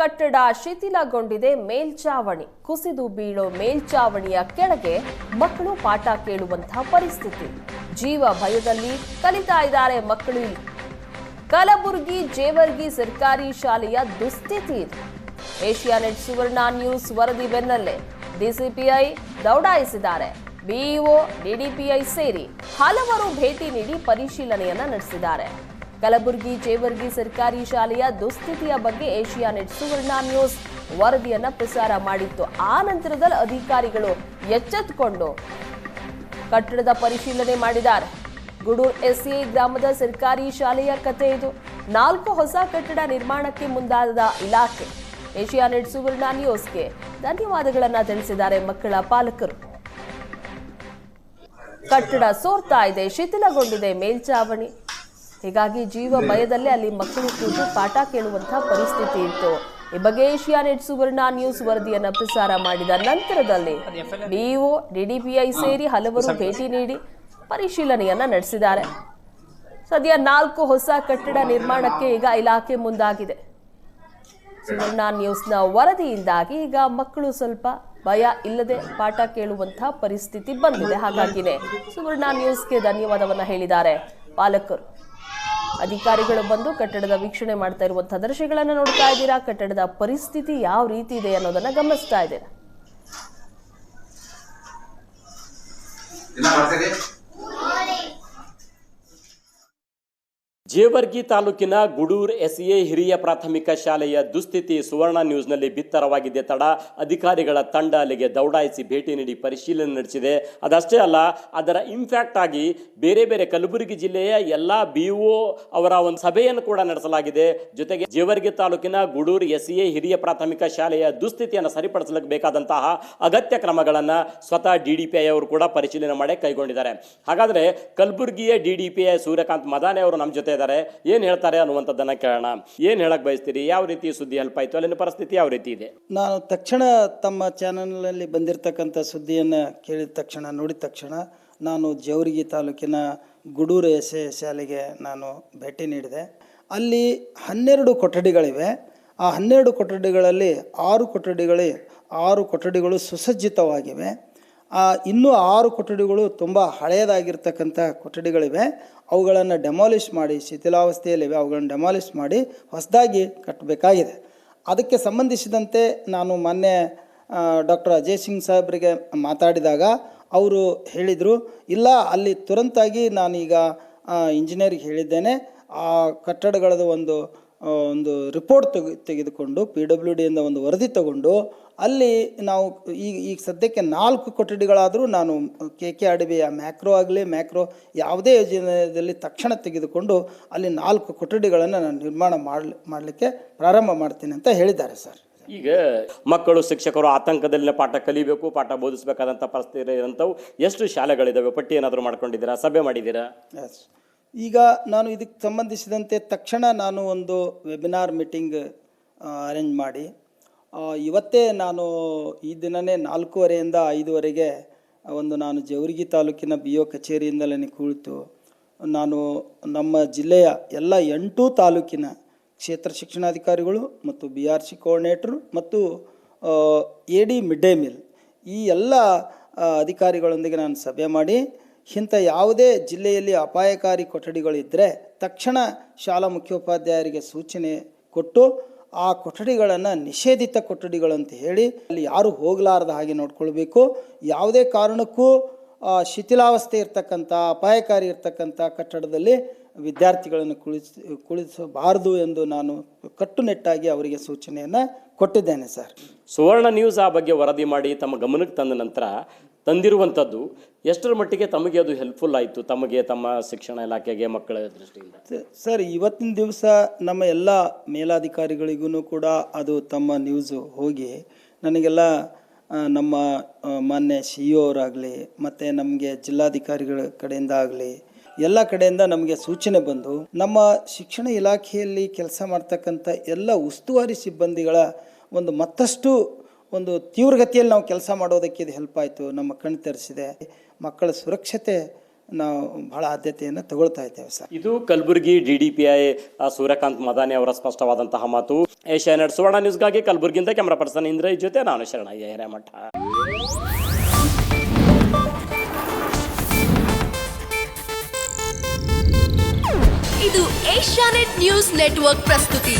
ಕಟ್ಟಡ ಶಿಥಿಲಗೊಂಡಿದೆ ಮೇಲ್ಚಾವಣಿ. ಕುಸಿದು ಬೀಳೋ ಮೇಲ್ಚಾವಣಿಯ ಕೆಳಗೆ ಮಕ್ಕಳು ಪಾಠ ಕೇಳುವಂತಹ ಪರಿಸ್ಥಿತಿ. ಜೀವ ಭಯದಲ್ಲಿ ಕಲಿತಾ ಇದ್ದಾರೆ ಮಕ್ಕಳು ಕಲಬುರಗಿ, ಜೇವರ್ಗಿ ಸರ್ಕಾರಿ ಶಾಲೆಯ ದುಸ್ಥಿತಿ ಏಷ್ಯಾ ಏಷ್ಯಾನೆಟ್ ಸುವರ್ಣ ನ್ಯೂಸ್ ವರದಿ ಬೆನ್ನಲ್ಲೇ ಡಿಸಿಪಿಐ ದೌಡಾಯಿಸಿದ್ದಾರೆ. ಬಿಇಒ, ಡಿಡಿಪಿಐ ಸೇರಿ ಹಲವರು ಭೇಟಿ ನೀಡಿ ಪರಿಶೀಲನೆಯನ್ನ ನಡೆಸಿದ್ದಾರೆ. ಕಲಬುರಗಿ ಜೇವರ್ಗಿ ಸರ್ಕಾರಿ ಶಾಲೆಯ ದುಸ್ಥಿತಿಯ ಬಗ್ಗೆ ಏಷ್ಯಾನೆಟ್ ಸುವರ್ಣ ನ್ಯೂಸ್ ವರದಿಯನ್ನ ಪ್ರಸಾರ ಮಾಡಿತ್ತು. ಆ ನಂತರದಲ್ಲಿ ಅಧಿಕಾರಿಗಳು ಎಚ್ಚೆತ್ತುಕೊಂಡು ಕಟ್ಟಡದ ಪರಿಶೀಲನೆ ಮಾಡಿದ್ದಾರೆ. ಗುಡೂರ್ ಎಸ್ಎ ಗ್ರಾಮದ ಸರ್ಕಾರಿ ಶಾಲೆಯ ಕತೆ ಇದು. ನಾಲ್ಕು ಹೊಸ ಕಟ್ಟಡ ನಿರ್ಮಾಣಕ್ಕೆ ಮುಂದಾದ ಇಲಾಖೆ. ಏಷ್ಯಾನೆಟ್ ಸುವರ್ಣ ನ್ಯೂಸ್ಗೆ ಧನ್ಯವಾದಗಳನ್ನು ತಿಳಿಸಿದ್ದಾರೆ ಮಕ್ಕಳ ಪಾಲಕರು. ಕಟ್ಟಡ ಸೋರ್ತಾ ಇದೆ, ಶಿಥಿಲಗೊಂಡಿದೆ ಮೇಲ್ಚಾವಣಿ. ಹೀಗಾಗಿ ಜೀವ ಭಯದಲ್ಲೇ ಅಲ್ಲಿ ಮಕ್ಕಳು ಕೂತು ಪಾಠ ಕೇಳುವಂತಹ ಪರಿಸ್ಥಿತಿ ಇತ್ತು. ಈ ಬಗ್ಗೆ ಏಷ್ಯಾನೆಟ್ ಸುವರ್ಣ ನ್ಯೂಸ್ ವರದಿಯನ್ನು ಪ್ರಸಾರ ಮಾಡಿದ ನಂತರದಲ್ಲಿ ಬಿಇಒ ಡಿಡಿಪಿಐ ಸೇರಿ ಹಲವರು ಭೇಟಿ ನೀಡಿ ಪರಿಶೀಲನೆಯನ್ನ ನಡೆಸಿದ್ದಾರೆ. ಸದ್ಯ ನಾಲ್ಕು ಹೊಸ ಕಟ್ಟಡ ನಿರ್ಮಾಣಕ್ಕೆ ಈಗ ಇಲಾಖೆ ಮುಂದಾಗಿದೆ. ಸುವರ್ಣ ನ್ಯೂಸ್ನ ವರದಿಯಿಂದಾಗಿ ಈಗ ಮಕ್ಕಳು ಸ್ವಲ್ಪ ಭಯ ಇಲ್ಲದೆ ಪಾಠ ಕೇಳುವಂತಹ ಪರಿಸ್ಥಿತಿ ಬಂದಿದೆ. ಹಾಗಾಗಿನೇ ಸುವರ್ಣ ನ್ಯೂಸ್ಗೆ ಧನ್ಯವಾದವನ್ನು ಹೇಳಿದ್ದಾರೆ ಪಾಲಕರು. ಅಧಿಕಾರಿಗಳು ಬಂದು ಕಟ್ಟಡದ ವೀಕ್ಷಣೆ ಮಾಡ್ತಾ ಇರುವಂತಹ ದೃಶ್ಯಗಳನ್ನ ನೋಡ್ತಾ ಇದ್ದೀರಾ? ಕಟ್ಟಡದ ಪರಿಸ್ಥಿತಿ ಯಾವ ರೀತಿ ಇದೆ ಅನ್ನೋದನ್ನ ಗಮನಿಸ್ತಾ ಇದ್ದೀರಾ ಜೇವರ್ಗಿ ತಾಲೂಕಿನ ಗುಡೂರ್ ಎಸ್ಎ ಹಿರಿಯ ಪ್ರಾಥಮಿಕ ಶಾಲೆಯ ದುಸ್ಥಿತಿ ಸುವರ್ಣ ನ್ಯೂಸ್ನಲ್ಲಿ ಬಿತ್ತರವಾಗಿದೆ ತಡ. ಅಧಿಕಾರಿಗಳ ತಂಡ ಅಲ್ಲಿಗೆ ದೌಡಾಯಿಸಿ ಭೇಟಿ ನೀಡಿ ಪರಿಶೀಲನೆ ನಡೆಸಿದೆ. ಅದಷ್ಟೇ ಅಲ್ಲ, ಅದರ ಇಂಪ್ಯಾಕ್ಟ್ ಆಗಿ ಬೇರೆ ಬೇರೆ ಕಲಬುರಗಿ ಜಿಲ್ಲೆಯ ಎಲ್ಲ ಬಿ ಅವರ ಒಂದು ಸಭೆಯನ್ನು ಕೂಡ ನಡೆಸಲಾಗಿದೆ. ಜೊತೆಗೆ ಜೇವರ್ಗಿ ತಾಲೂಕಿನ ಗುಡೂರ್ ಎಸ್ಎ ಹಿರಿಯ ಪ್ರಾಥಮಿಕ ಶಾಲೆಯ ದುಸ್ಥಿತಿಯನ್ನು ಸರಿಪಡಿಸಲಿಕ್ಕೆ ಬೇಕಾದಂತಹ ಅಗತ್ಯ ಕ್ರಮಗಳನ್ನು ಸ್ವತಃ ಡಿ ಡಿ ಪಿ ಐ ಅವರು ಕೂಡ ಪರಿಶೀಲನೆ ಮಾಡಿ ಕೈಗೊಂಡಿದ್ದಾರೆ. ಹಾಗಾದ್ರೆ ಕಲಬುರಗಿಯ D D P I Suryakant Madane ಅವರು ನಮ್ಮ ಜೊತೆ ಇದ್ದಾರೆ? ಏನು ಹೇಳ್ತಾರೆ ಅನ್ನುವಂಥದ್ದನ್ನ ಕೇಳೋಣ. ಏನು ಹೇಳಕ್ಕೆ ಬಯಸ್ತೀರಿ? ಯಾವ ರೀತಿ ಸುದ್ದಿ ಹೆಲ್ಪ್ ಆಯ್ತು? ಅಲ್ಲಿನ ಪರಿಸ್ಥಿತಿ ಯಾವ ರೀತಿ ಇದೆ? ನಾನು ತಕ್ಷಣ ತಮ್ಮ ಚಾನಲ್ನಲ್ಲಿ ಬಂದಿರತಕ್ಕಂಥ ಸುದ್ದಿಯನ್ನು ಕೇಳಿದ ತಕ್ಷಣ, ನೋಡಿದ ತಕ್ಷಣ ನಾನು ಜೌರಿಗಿ ತಾಲೂಕಿನ ಗುಡೂರು ಎಸೆ ಶಾಲೆಗೆ ನಾನು ಭೇಟಿ ನೀಡಿದೆ. ಅಲ್ಲಿ ಹನ್ನೆರಡು ಕೊಠಡಿಗಳಿವೆ. ಆ ಹನ್ನೆರಡು ಕೊಠಡಿಗಳಲ್ಲಿ ಆರು ಕೊಠಡಿಗಳೇ ಆರು ಕೊಠಡಿಗಳು ಸುಸಜ್ಜಿತವಾಗಿವೆ. ಇನ್ನೂ ಆರು ಕೊಠಡಿಗಳು ತುಂಬ ಹಳೆಯದಾಗಿರ್ತಕ್ಕಂಥ ಕೊಠಡಿಗಳಿವೆ. ಅವುಗಳನ್ನು ಡೆಮಾಲಿಷ್ ಮಾಡಿ, ಶಿಥಿಲಾವಸ್ಥೆಯಲ್ಲಿವೆ. ಅವುಗಳನ್ನು ಡೆಮಾಲಿಷ್ ಮಾಡಿ ಹೊಸದಾಗಿ ಕಟ್ಟಬೇಕಾಗಿದೆ. ಅದಕ್ಕೆ ಸಂಬಂಧಿಸಿದಂತೆ ನಾನು ಮೊನ್ನೆ ಡಾಕ್ಟರ್ ಅಜಯ್ ಸಿಂಗ್ ಸಾಹೇಬರಿಗೆ ಮಾತಾಡಿದಾಗ ಅವರು ಹೇಳಿದರು, ಇಲ್ಲ, ಅಲ್ಲಿ ತುರಂತಾಗಿ ನಾನೀಗ ಇಂಜಿನಿಯರಿಗೆ ಹೇಳಿದ್ದೇನೆ. ಆ ಕಟ್ಟಡಗಳದ ಒಂದು ಒಂದು ರಿಪೋರ್ಟ್ ತೆಗೆ ತೆಗೆದುಕೊಂಡು ಪಿ ಡಬ್ಲ್ಯೂ ಡಿಯಿಂದ ಒಂದು ವರದಿ ತಗೊಂಡು ಅಲ್ಲಿ ನಾವು ಈಗ ಈಗ ಸದ್ಯಕ್ಕೆ ನಾಲ್ಕು ಕೊಠಡಿಗಳಾದರೂ ನಾನು ಕೆ ಕೆ ಬಿಯ ಮ್ಯಾಕ್ರೋ ಆಗಲಿ ಮ್ಯಾಕ್ರೋ ಯಾವುದೇ ಯೋಜನೆಯಲ್ಲಿ ತಕ್ಷಣ ತೆಗೆದುಕೊಂಡು ಅಲ್ಲಿ ನಾಲ್ಕು ಕೊಠಡಿಗಳನ್ನು ನಾನು ನಿರ್ಮಾಣ ಮಾಡಲಿ ಮಾಡಲಿಕ್ಕೆ ಪ್ರಾರಂಭ ಮಾಡ್ತೀನಿ ಅಂತ ಹೇಳಿದ್ದಾರೆ ಸರ್. ಈಗ ಮಕ್ಕಳು ಶಿಕ್ಷಕರು ಆತಂಕದಲ್ಲಿನ ಪಾಠ ಕಲಿಬೇಕು ಪಾಠ ಬೋಧಿಸಬೇಕಾದಂಥ ಪರಿಸ್ಥಿತಿ ಇರೋಂಥವು ಎಷ್ಟು ಶಾಲೆಗಳಿದ್ದಾವೆ ಪಟ್ಟಿ ಏನಾದರೂ ಮಾಡ್ಕೊಂಡಿದ್ದೀರಾ? ಸಭೆ ಮಾಡಿದ್ದೀರಾ? ಎಸ್ ಈಗ ನಾನು ಇದಕ್ಕೆ ಸಂಬಂಧಿಸಿದಂತೆ ತಕ್ಷಣ ನಾನು ಒಂದು ವೆಬಿನಾರ್ ಮೀಟಿಂಗ್ ಅರೇಂಜ್ ಮಾಡಿ. ಇವತ್ತೇ ನಾನು ಈ ದಿನವೇ ನಾಲ್ಕೂವರೆಯಿಂದ ಐದುವರೆಗೆ ಒಂದು ನಾನು ಜವರಿಗಿ ತಾಲೂಕಿನ ಬಿ ಒ ಕಚೇರಿಯಿಂದಲೇ ಕುಳಿತು. ನಾನು ನಮ್ಮ ಜಿಲ್ಲೆಯ ಎಲ್ಲ ಎಂಟು ತಾಲೂಕಿನ ಕ್ಷೇತ್ರ ಶಿಕ್ಷಣಾಧಿಕಾರಿಗಳು ಮತ್ತು ಬಿ ಆರ್ ಸಿ ಕೋಆರ್ಡಿನೇಟ್ರು ಮತ್ತು A D mid day meal ಈ ಎಲ್ಲ ಅಧಿಕಾರಿಗಳೊಂದಿಗೆ ನಾನು ಸಭೆ ಮಾಡಿ, ಇಂಥ ಯಾವುದೇ ಜಿಲ್ಲೆಯಲ್ಲಿ ಅಪಾಯಕಾರಿ ಕೊಠಡಿಗಳಿದ್ದರೆ ತಕ್ಷಣ ಶಾಲಾ ಮುಖ್ಯೋಪಾಧ್ಯಾಯರಿಗೆ ಸೂಚನೆ ಕೊಟ್ಟು ಆ ಕೊಠಡಿಗಳನ್ನು ನಿಷೇಧಿತ ಕೊಠಡಿಗಳಂತ ಹೇಳಿ ಅಲ್ಲಿ ಯಾರು ಹೋಗಲಾರದ ಹಾಗೆ ನೋಡ್ಕೊಳ್ಬೇಕು. ಯಾವುದೇ ಕಾರಣಕ್ಕೂ ಶಿಥಿಲಾವಸ್ಥೆ ಇರ್ತಕ್ಕಂಥ, ಅಪಾಯಕಾರಿ ಇರ್ತಕ್ಕಂಥ ಕಟ್ಟಡದಲ್ಲಿ ವಿದ್ಯಾರ್ಥಿಗಳನ್ನು ಕುಳಿಸ್, ಕುಳಿಸಬಾರದು ಎಂದು ನಾನು ಕಟ್ಟುನಿಟ್ಟಾಗಿ ಅವರಿಗೆ ಸೂಚನೆಯನ್ನು ಕೊಟ್ಟಿದ್ದೇನೆ ಸರ್. ಸುವರ್ಣ ನ್ಯೂಸ್ ಆ ಬಗ್ಗೆ ವರದಿ ಮಾಡಿ ತಮ್ಮ ಗಮನಕ್ಕೆ ತಂದ ನಂತರ ತಂದಿರುವಂಥದ್ದು, ಎಷ್ಟರ ಮಟ್ಟಿಗೆ ತಮಗೆ ಅದು ಹೆಲ್ಪ್ಫುಲ್ ಆಯಿತು? ತಮಗೆ, ತಮ್ಮ ಶಿಕ್ಷಣ ಇಲಾಖೆಗೆ, ಮಕ್ಕಳ ದೃಷ್ಟಿಯಿಂದ. ಸರ್, ಇವತ್ತಿನ ದಿವಸ ನಮ್ಮ ಎಲ್ಲ ಮೇಲಾಧಿಕಾರಿಗಳಿಗೂ ಕೂಡ ಅದು ತಮ್ಮ ನ್ಯೂಸು ಹೋಗಿ, ನನಗೆಲ್ಲ ನಮ್ಮ ಮಾನ್ಯ ಸಿ ಇ ಅವರಾಗಲಿ, ಮತ್ತು ನಮಗೆ ಜಿಲ್ಲಾಧಿಕಾರಿಗಳ ಕಡೆಯಿಂದ ಆಗಲಿ, ಎಲ್ಲ ಕಡೆಯಿಂದ ನಮಗೆ ಸೂಚನೆ ಬಂದು, ನಮ್ಮ ಶಿಕ್ಷಣ ಇಲಾಖೆಯಲ್ಲಿ ಕೆಲಸ ಮಾಡ್ತಕ್ಕಂಥ ಎಲ್ಲ ಉಸ್ತುವಾರಿ ಸಿಬ್ಬಂದಿಗಳ ಒಂದು ಮತ್ತಷ್ಟು ಒಂದು ತೀವ್ರಗತಿಯಲ್ಲಿ ನಾವು ಕೆಲಸ ಮಾಡೋದಕ್ಕೆ ಇದು ಹೆಲ್ಪ್ ಆಯಿತು ನಮ್ಮ ಕಣ್ಣು ತರಿಸಿದೆ. ಮಕ್ಕಳ ಸುರಕ್ಷತೆ ನಾವು ಬಹಳ ಆದ್ಯತೆಯನ್ನು ತಗೊಳ್ತಾ ಇದ್ದೇವೆ ಸರ್. ಇದು ಕಲಬುರಗಿ ಡಿಡಿಪಿಐ ಸೂರ್ಯಕಾಂತ್ ಮದಾನಿ ಅವರ ಸ್ಪಷ್ಟವಾದಂತಹ ಮಾತು. ಏಷ್ಯಾನೆಟ್ ಸುವರ್ಣ ನ್ಯೂಸ್ಗಾಗಿ ಕಲಬುರಗಿಯಿಂದ ಕ್ಯಾಮ್ರಾ ಪರ್ಸನ್ ಇಂದ್ರ ಜೊತೆ ನಾನು ಶರಣಯ್ಯ ಹಿರೇಮಠ. ಇದು ಏಷ್ಯಾನೆಟ್ ನ್ಯೂಸ್ ನೆಟ್ವರ್ಕ್ ಪ್ರಸ್ತುತಿ.